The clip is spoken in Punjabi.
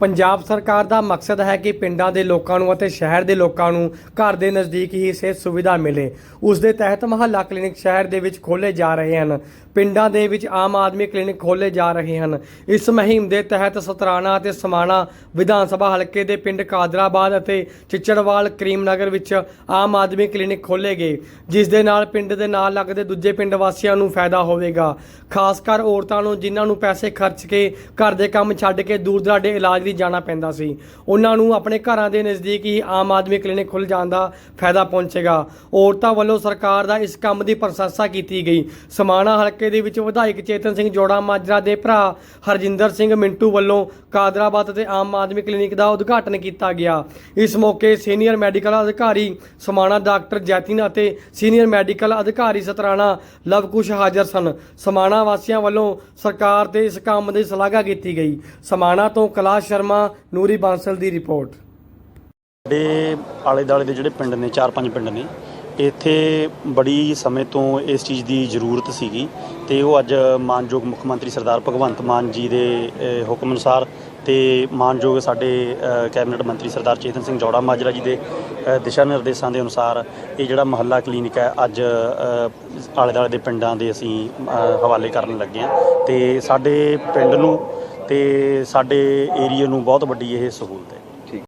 Punjab ਸਰਕਾਰ ਦਾ ਮਕਸਦ ਹੈ ਕਿ ਪਿੰਡਾਂ ਦੇ ਲੋਕਾਂ ਨੂੰ ਅਤੇ ਸ਼ਹਿਰ ਦੇ ਲੋਕਾਂ ਨੂੰ ਘਰ ਦੇ ਨਜ਼ਦੀਕ ਹੀ ਸਿਹਤ ਸੁਵਿਧਾ ਮਿਲੇ। ਉਸ ਦੇ ਤਹਿਤ ਮਹੱਲਾ ਕਲੀਨਿਕ ਸ਼ਹਿਰ ਦੇ ਵਿੱਚ ਖੋਲੇ ਜਾ ਰਹੇ ਹਨ। ਪਿੰਡਾਂ ਦੇ ਵਿੱਚ ਆਮ ਆਦਮੀ ਕਲੀਨਿਕ ਖੋਲੇ ਜਾ ਰਹੇ ਹਨ। ਇਸ ਮੁਹਿੰਮ ਦੇ ਤਹਿਤ ਸਤਰਾਣਾ ਅਤੇ ਸਮਾਣਾ ਵਿਧਾਨ ਸਭਾ ਹਲਕੇ ਦੇ ਪਿੰਡ ਕਾਦਰਾਬਾਦ ਅਤੇ ਚਿੱਚੜਵਾਲ ਕਰੀਮਨਗਰ ਵਿੱਚ ਆਮ ਆਦਮੀ ਕਲੀਨਿਕ ਖੋਲੇ ਗਏ, ਜਿਸ ਦੇ ਨਾਲ ਪਿੰਡ ਦੇ ਨਾਲ ਲੱਗਦੇ ਦੂਜੇ ਪਿੰਡ ਵਾਸੀਆਂ ਨੂੰ ਫਾਇਦਾ ਹੋਵੇਗਾ। ਖਾਸ ਕਰ ਔਰਤਾਂ ਨੂੰ, ਜਿਨ੍ਹਾਂ ਨੂੰ ਪੈਸੇ ਖਰਚ ਕੇ ਘਰ ਦੇ ਕੰਮ ਛੱਡ ਕੇ ਦੂਰ ਦਰਾਡੇ ਇਲਾਜ ਲਈ ਜਾਣਾ ਪੈਂਦਾ ਸੀ। ਉਹਨਾਂ ਨੂੰ ਆਪਣੇ ਘਰਾਂ ਦੇ ਨਜ਼ਦੀਕ ਹੀ ਆਮ ਆਦਮੀ ਕਲੀਨਿਕ ਖੁੱਲ ਜਾਣ ਦਾ ਫਾਇਦਾ ਪਹੁੰਚੇਗਾ। ਔਰਤਾਂ ਵੱਲੋਂ ਸਰਕਾਰ ਦਾ ਇਸ ਕੰਮ ਦੀ ਪ੍ਰਸ਼ੰਸਾ ਕੀਤੀ ਗਈ। ਸਮਾਣਾ ਹਲਕੇ ਦੇ ਵਿੱਚ ਵਿਧਾਇਕ ਚੇਤਨ ਸਿੰਘ ਜੋੜਾ, ਮਾਜਰਾ ਦੇ ਭਰਾ ਹਰਜਿੰਦਰ ਸਿੰਘ ਮਿੰਟੂ ਵੱਲੋਂ ਕਾਦਰਾਬਾਦ ਤੇ ਆਮ ਆਦਮੀ ਕਲੀਨਿਕ ਦਾ ਉਦਘਾਟਨ ਕੀਤਾ ਗਿਆ। ਇਸ ਮੌਕੇ ਸੀਨੀਅਰ ਮੈਡੀਕਲ ਅਧਿਕਾਰੀ ਸਮਾਣਾ ਡਾਕਟਰ ਜੈਤਿਨ ਅਤੇ ਸੀਨੀਅਰ ਮੈਡੀਕਲ ਅਧਿਕਾਰੀ ਸਤਰਾਣਾ ਲਵਕੁਸ਼ ਹਾਜ਼ਰ ਸਨ। ਸਮਾਣਾ ਵਾਸੀਆਂ ਵੱਲੋਂ ਸਰਕਾਰ ਤੇ ਇਸ ਕੰਮ ਦੀ ਸ਼ਲਾਘਾ ਕੀਤੀ ਗਈ। ਸਮਾਣਾ ਤੋਂ ਕਲਾਸ ਸ਼ਰਮਾ, ਨੂਰੀ ਬਾਂਸਲ ਦੀ ਰਿਪੋਰਟ। ਸਾਡੇ ਆਲੇ ਦਾਲੇ ਦੇ ਜਿਹੜੇ ਪਿੰਡ ਨੇ, ਚਾਰ ਪੰਜ ਪਿੰਡ ਨੇ, ਇੱਥੇ ਬੜੀ ਸਮੇਂ ਤੋਂ ਇਸ ਚੀਜ਼ ਦੀ ਜ਼ਰੂਰਤ ਸੀਗੀ ਤੇ ਉਹ ਅੱਜ ਮਾਨਯੋਗ ਮੁੱਖ ਮੰਤਰੀ ਸਰਦਾਰ ਭਗਵੰਤ ਮਾਨ ਜੀ ਦੇ ਹੁਕਮ ਅਨੁਸਾਰ ਤੇ ਮਾਨਯੋਗ ਸਾਡੇ ਕੈਬਨਿਟ ਮੰਤਰੀ ਸਰਦਾਰ ਚੇਤਨ ਸਿੰਘ ਜੋੜਾ ਮਾਜਰਾ ਜੀ ਦੇ ਦਿਸ਼ਾ ਨਿਰਦੇਸ਼ਾਂ ਦੇ ਅਨੁਸਾਰ ਇਹ ਜਿਹੜਾ ਮਹੱਲਾ ਕਲੀਨਿਕ ਹੈ, ਅੱਜ ਆਲੇ ਦਾਲੇ ਦੇ ਪਿੰਡਾਂ ਦੇ ਅਸੀਂ ਹਵਾਲੇ ਕਰਨ ਲੱਗੇ ਹਾਂ ਤੇ ਸਾਡੇ ਪਿੰਡ ਨੂੰ ਤੇ ਸਾਡੇ ਏਰੀਆ ਨੂੰ ਬਹੁਤ ਵੱਡੀ ਇਹ ਸਹੂਲਤ ਹੈ।